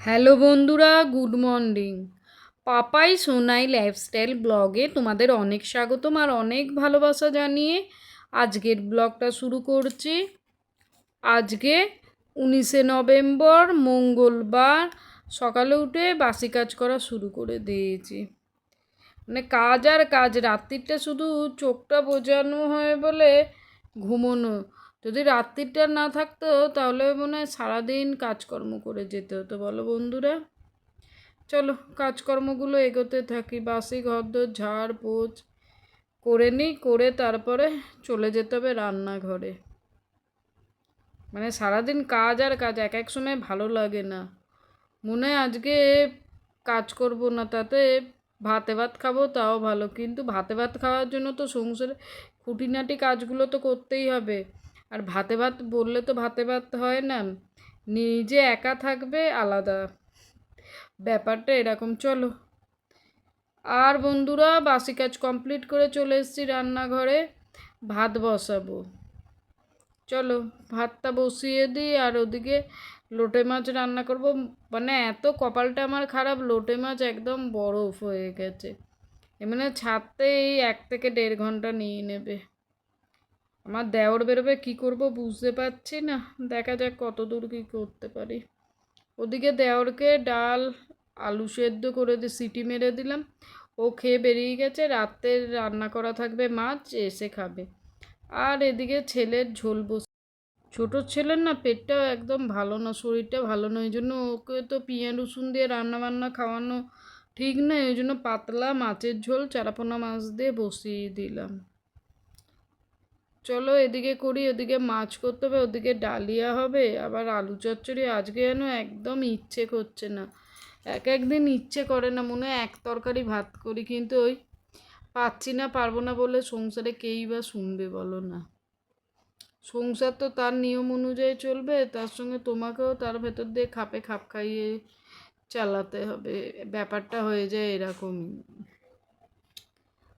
Hello বন্ধুরা, good morning. Papai Sonai lifestyle ব্লগে তোমাদের অনেক স্বাগতম আর অনেক ভালোবাসা জানিয়ে আজকের ব্লগটা শুরু করছি। আজকে উনিশে নভেম্বর, মঙ্গলবার, সকালে উঠে বাসি কাজ করা শুরু করে দিয়েছি। মানে কাজ আর কাজ রাত্রিটা শুধু চোখটা বোঝানো হয় বলে ঘুমোনো যদি রাত্রিটা না থাকতো, তাহলে মনে হয় সারাদিন কাজকর্ম করে যেতে হতো। বলো বন্ধুরা। চলো, কাজকর্মগুলো এগোতে থাকি। বাসি, ঘরদোর, ঝাড় পোছ করে নিই, করে তারপরে চলে যেতে হবে রান্নাঘরে। মানে সারাদিন কাজ আর কাজ, এক এক সময় ভালো লাগে না। মনে হয় আজকে কাজ করব না, তাতে ভাতে ভাত খাব, তাও ভালো। কিন্তু ভাতে ভাত খাওয়ার জন্য তো সংসারে খুঁটিনাটি কাজগুলো তো করতেই হবে। আর ভাতে ভাত বললে তো ভাতে ভাত হয় না। নিজে একা থাকবে আলাদা। ব্যাপারটা এরকম, চলো। আর বন্ধুরা, বাসি কাজ কমপ্লিট করে চলে এসেছি রান্নাঘরে। ভাত বসাবো। চলো, ভাতটা বসিয়ে দিই আর ওদিকে লোটে মাছ রান্না করব। মানে এত কপালটা আমার খারাপ, লোটে মাছ একদম বরফ হয়ে গেছে। এমনি ছাড়তে এই এক থেকে দেড় ঘণ্টা নিয়ে নেবে। আমার দেওর বেরোবে, কী করব বুঝতে পারছি না। দেখা যাক কত দূর কী করতে পারি। ওদিকে দেওরকে ডাল, আলু সেদ্ধ করে দিয়ে সিটি মেরে দিলাম। ও খেয়ে বেরিয়ে গেছে, রাতে রান্না করা থাকবে মাছ, এসে খাবে। আর এদিকে ছেলের ঝোল বস ছোটো ছেলের না পেটটাও একদম ভালো না, শরীরটা ভালো না ওই জন্য ওকে তো পিঁয়া রসুন দিয়ে রান্না বান্না খাওয়ানো ঠিক না ওই জন্য পাতলা মাছের ঝোল, চারাপোনা মাছ দিয়ে বসিয়ে দিলাম। চলো এদিকে করি, ওদিকে মাছ করতে হবে, ওদিকে ডালিয়া হবে, আবার আলু চচ্চড়ি। আজকে যেন একদম ইচ্ছে করছে না। এক একদিন ইচ্ছে করে না, মনে হয় এক তরকারি ভাত করি, কিন্তু ওই পাচ্ছি না, পারব না বলে সংসারে কেই বা শুনবে বলো না। সংসার তো তার নিয়ম অনুযায়ী চলবে, তার সঙ্গে তোমাকেও তার ভেতর দিয়ে খাপে খাপ খাইয়ে চালাতে হবে। ব্যাপারটা হয়ে যায় এরকমই।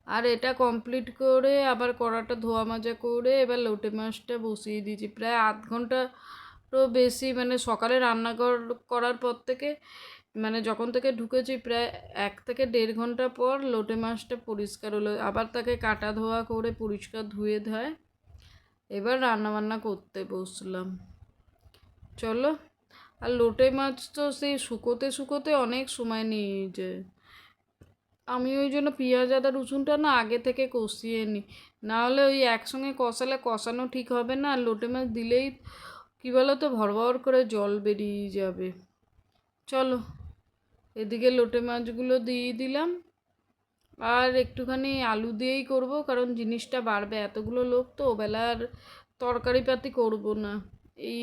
আর এটা কমপ্লিট করে আবার কড়াটা ধোয়া মাজা করে এবার লোটে মাছটা বসিয়ে দিয়েছি। প্রায় আধ ঘন্টারও বেশি মানে সকালে রান্না করার পর থেকে মানে যখন থেকে ঢুকেছি প্রায় এক থেকে দেড় ঘণ্টা পর লোটে মাছটা পরিষ্কার হলো। আবার তাকে কাটা ধোয়া করে পরিষ্কার ধুয়ে ধায় এবার রান্নাবান্না করতে বসলাম। চলো, আর লোটে মাছ তো সেই শুকোতে শুকোতে অনেক সময় নিয়ে যায়। আমি ওই জন্য পেঁয়াজ, আদা, রসুনটা না আগে থেকে কষিয়ে নিই নাহলে ওই একসঙ্গে কষালে কষানো ঠিক হবে না লোটে মাছ দিলেই কী বলো তো ভর ভর করে জল বেরিয়ে যাবে। চলো, এদিকে লোটে মাছগুলো দিয়ে দিলাম। আর একটুখানি আলু দিয়েই করব, কারণ জিনিসটা বাড়বে। এতগুলো লোক তো বেলার তরকারি পাতি করব না। এই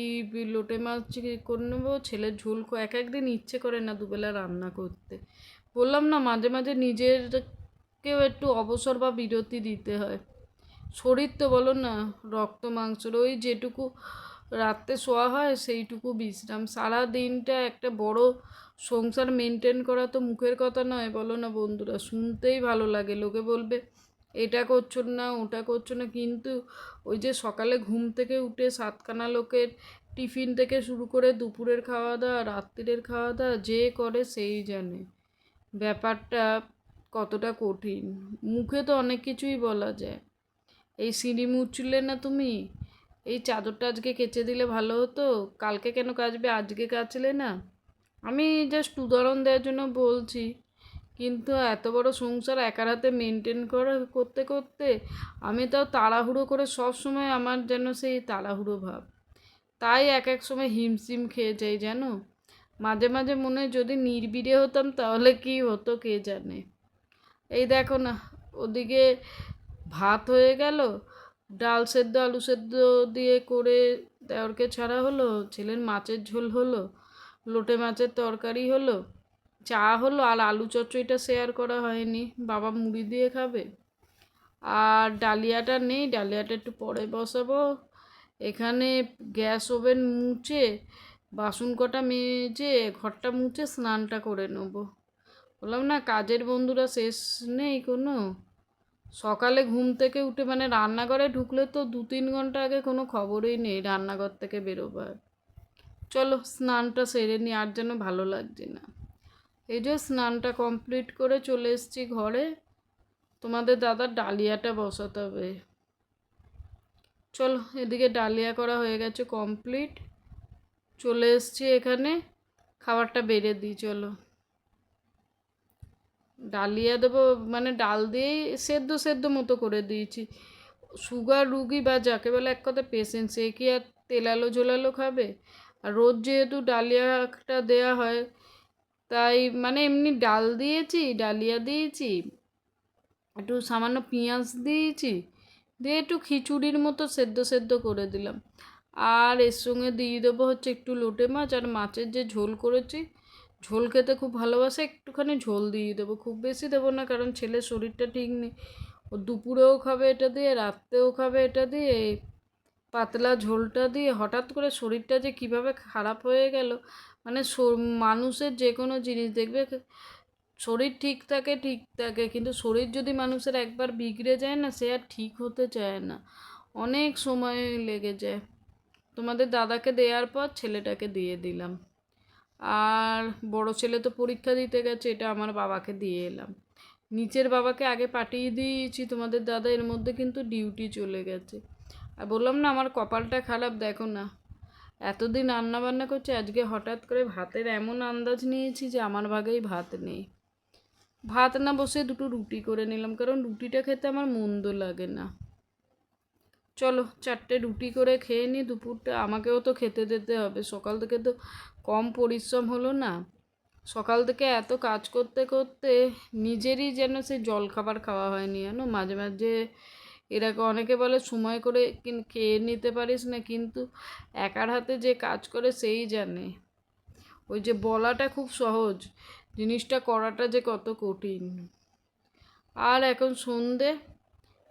লোটে মাছ করে নেব? ছেলের ঝোল এক একদিন ইচ্ছে করে না দুবেলা রান্না করতে। বললাম না, মাঝে মাঝে নিজেরকেও একটু অবসর বা বিরতি দিতে হয়। শরীর তো বলো না, রক্ত মাংসর ওই যেটুকু রাত্রে শোয়া হয় সেইটুকু বিশ্রাম। সারা দিনটা একটা বড় সংসার মেনটেন করা তো মুখের কথা নয়, বলো না বন্ধুরা, শুনতেই ভালো লাগে। লোকে বলবে, এটা করছ না, ওটা করছ না। কিন্তু ওই যে সকালে ঘুম থেকে উঠে সাতখানা লোকের টিফিন থেকে শুরু করে দুপুরের খাওয়া দাওয়া, রাত্রিরের খাওয়া দাওয়া, যে করে সেই জানে। ব্যাপারটা কতটা কঠিন? মুখে তো অনেক কিছুই বলা যায়। এই সিঁড়ি মুছলে না তুমি? এই চাদরটা আজকে কেচে দিলে ভালো হতো? কালকে কেন কাচবে? আজকে কাচলে না? আমি জাস্ট উদাহরণ দেওয়ার জন্য বলছি। কিন্তু এত বড় সংসার একার হাতে মেনটেন করে করতে করতে আমি তাও তাড়াহুড়ো করে সব সময় আমার যেন সেই তাড়াহুড়ো ভাব। তাই এক এক সময় হিমশিম খেয়ে যাই, জানো? মাঝে মাঝে মনে হয় যদি নির্বিড়ে হতাম তাহলে কি হতো কে জানে। এই দেখো না, ওদিকে ভাত হয়ে গেল, ডাল সেদ্ধ, আলু সেদ্ধ দিয়ে করে দেওরকে ছাড়া হলো, ছেলের মাছের ঝোল হলো, লোটে মাছের তরকারি হলো, চা হলো, আর আলু চচ্চড়িটা শেয়ার করা হয়নি, বাবা মুড়ি দিয়ে খাবে। আর ডালিয়াটা নেই, ডালিয়াটা একটু পরে বসাবো। এখানে গ্যাস ওভেন মুছে বাসন কটা মেজে ঘরটা মুছে স্নানটা করে নেব। বললাম, না, কাজের বন্ধুরা শেষ নেই কোনো। সকালে ঘুম থেকে উঠে মানে রান্নাঘরে ঢুকলে তো দু তিন ঘণ্টা আগে কোনো খবরই নেই রান্নাঘর থেকে বেরোবার। চলো, স্নানটা সেরে নি আর যেন ভালো লাগছে না। এই যে স্নানটা কমপ্লিট করে চলে এসেছি ঘরে। তোমাদের দাদার ডালিয়াটা বসাতে হবে। চলো, এদিকে ডালিয়া করা হয়ে গেছে কমপ্লিট। চলে এসছি এখানে। খাবারটা বেড়ে দিই, চলো। ডালিয়া দেবো মানে ডাল দিয়েই সেদ্ধ সেদ্ধ মতো করে দিয়েছি। সুগার রুগী বা যাকে বলে এক কথা পেশেন্ট সে কি আর তেলালো ঝোলালো খাবে? আর রোজ যেহেতু ডালিয়াটা দেয়া হয়, তাই মানে এমনি ডাল দিয়েছি, ডালিয়া দিয়েছি, একটু সামান্য পেঁয়াজ দিয়েছি, দিয়ে একটু খিচুড়ির মতো সেদ্ধ সেদ্ধ করে দিলাম। আর এর সঙ্গে দিয়ে দেবো হচ্ছে একটু লোটে মাছ আর মাছের যে ঝোল করেছি, ঝোল খেতে খুব ভালোবাসে, একটুখানি ঝোল দিয়ে দেবো। খুব বেশি দেবো না, কারণ ছেলের শরীরটা ঠিক নেই। ও দুপুরেও খাবে এটা দিয়ে, রাত্রেও খাবে এটা দিয়ে, পাতলা ঝোলটা দিয়ে, হঠাৎ করে শরীরটা যে কীভাবে খারাপ হয়ে গেল। মানে মানুষের যে কোনো জিনিস দেখবে, শরীর ঠিক থাকে ঠিক থাকে, কিন্তু শরীর যদি মানুষের একবার বিগড়ে যায় না, সে আর ঠিক হতে চায় না। অনেক সময় লেগে যায়। তোমাদের দাদাকে দেওয়ার পর ছেলেটাকে দিয়ে দিলাম। আর বড় ছেলে তো পরীক্ষা দিতে গেছে, এটা আমার বাবাকে দিয়ে এলাম। নিচের বাবাকে আগে পাঠিয়ে দিয়েছি, তোমাদের দাদা এর মধ্যে কিন্তু ডিউটি চলে গেছে। আর বললাম না, আমার কপালটা খারাপ, দেখো না। এতদিন রান্না বান্না করছে, আজকে হঠাৎ করে ভাতের এমন আন্দাজ নিয়েছি যে আমার ভাগেই ভাত নেই। ভাত না বসে দুটো রুটি করে নিলাম, কারণ রুটিটা খেতে আমার মন্দ লাগে না। চলো চারটে রুটি করে খেয়ে নিই, দুপুরটা আমাকেও তো খেতে দিতে হবে। সকাল থেকে তো কম পরিশ্রম হলো না। সকাল থেকে এত কাজ করতে করতে নিজেরই যেন সে জল খাবার খাওয়া হয়নি, জানো? মাঝে মাঝে এরকম অনেকে বলে, সময় করে খেয়ে নিতে পারিস না। কিন্তু একার হাতে যে কাজ করে সেই জানে। ওই যে বলাটা খুব সহজ, জিনিসটা করাটা যে কত কঠিন। আর এখন সন্ধে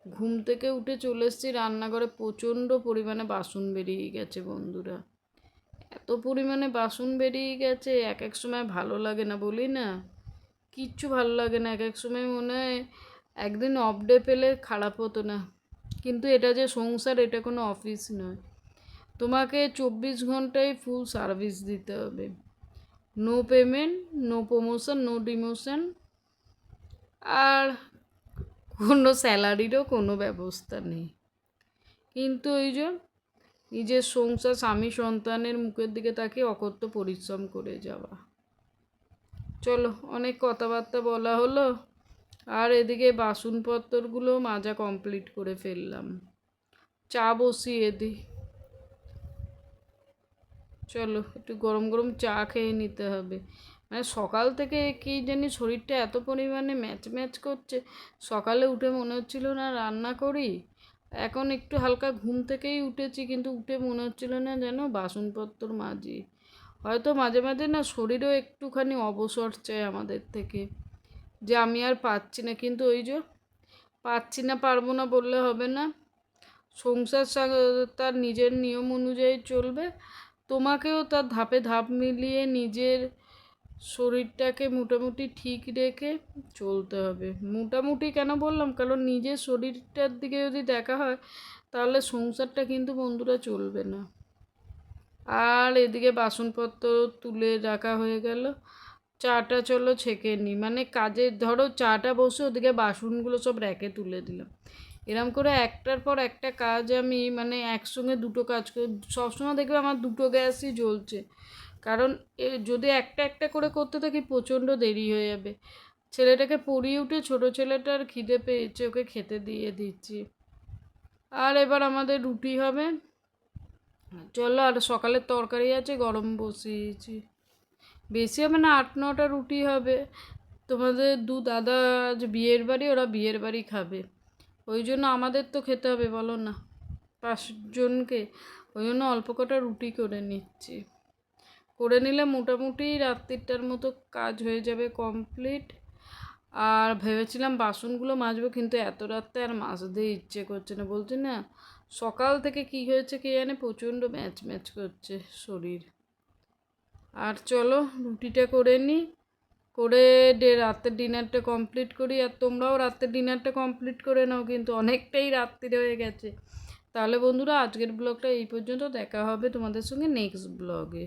ঘুম থেকে উঠে চলে এসেছি রান্নাঘরে, প্রচণ্ড পরিমাণে বাসন বেরিয়ে গেছে বন্ধুরা। এত পরিমাণে বাসন বেরিয়ে গেছে, এক এক সময় ভালো লাগে না বলি না? কিচ্ছু ভালো লাগে না, এক এক সময় মনে হয় একদিন অফ ডে পেলে খারাপ হতো না। কিন্তু এটা যে সংসার, এটা কোনো অফিস নয়। তোমাকে চব্বিশ ঘন্টায় ফুল সার্ভিস দিতে হবে। No payment no promotion no demotion আর কোনো স্যালারিরও কোনো ব্যবস্থা নেই। কিন্তু ওই যে নিজের সংসার, স্বামী সন্তানের মুখের দিকে তাকে অকথ্য পরিশ্রম করে যাওয়া। চলো, অনেক কথাবার্তা বলা হলো, আর এদিকে বাসনপত্রগুলো মাজা কমপ্লিট করে ফেললাম। চা বসিয়ে দিই চলো, একটু গরম গরম চা খেয়ে নিতে হবে। মানে সকাল থেকে কি জানি শরীরটা এত পরিমাণে ম্যাচ ম্যাচ করছে। সকালে উঠে মনে হচ্ছিল না রান্না করি। এখন একটু হালকা ঘুম থেকেই উঠেছি কিন্তু উঠে মনে হচ্ছিল না যেন বাসনপত্র মাজি। হয়তো মাঝে মাঝে না শরীরও একটুখানি অবসর চায় আমাদের থেকে। যে আমি আর পাচ্ছি না কিন্তু ওই যে পাচ্ছি না, পারব না বললে হবে না। সংসার তার নিজের নিয়ম অনুযায়ী চলবে। তোমাকেও তার ধাপে ধাপ মিলিয়ে নিজের শরীরটাকে মোটামুটি ঠিক রেখে চলতে হবে। মোটামুটি কেন বললাম? কারণ নিজের শরীরটার দিকে যদি দেখা হয়, তাহলে সংসারটা কিন্তু বন্ধুরা চলবে না। আর এদিকে বাসনপত্র তুলে রাখা হয়ে গেল। চাটা চলো ছেঁকে নিই। মানে কাজে ধরো চাটা বসে ওদিকে বাসনগুলো সব র্যাকে তুলে দিলাম। এরম করে একটার পর একটা কাজ আমি মানে একসঙ্গে দুটো কাজ করি। সবসময় দেখবে আমার দুটো গ্যাসই জ্বলছে। কারণ এ যদি একটা একটা করে করতে থাকি প্রচণ্ড দেরি হয়ে যাবে। ছেলেটাকে পড়িয়ে উঠে ছোটো ছেলেটার খিদে পেয়েছে, ওকে খেতে দিয়ে দিচ্ছি। আর এবার আমাদের রুটি হবে। চলো আর সকালের তরকারি আছে, গরম বসিয়েছি। বেশি হবে না, আট নটা রুটি হবে। তোমাদের দু দাদা আজ বিয়ের বাড়ি, ওরা বিয়ের বাড়ি খাবে। ওই জন্য আমাদের তো খেতে হবে, বলো না। পাঁচজনকে। ওই জন্য অল্প কটা রুটি করে নিচ্ছি। করে নিলে মোটামুটি রাত্রিটার মতো কাজ হয়ে যাবে কমপ্লিট। আর ভেবেছিলাম বাসনগুলো মাজবো, কিন্তু এত রাত্রে আর মাজতে ইচ্ছে করছে না। বলছি, না, সকাল থেকে কি হয়েছে কে জানে? প্রচণ্ড ম্যাচ ম্যাচ করছে শরীর। আর চলো, রুটিটা করে নিই করে ডে রাতের ডিনারটা কমপ্লিট করি। আর তোমরাও রাতের ডিনারটা কমপ্লিট করে নাও, কিন্তু অনেকটাই রাত্রি হয়ে গেছে। তাহলে বন্ধুরা, আজকের ব্লগটা এই পর্যন্ত। দেখা হবে তোমাদের সঙ্গে নেক্সট ব্লগে।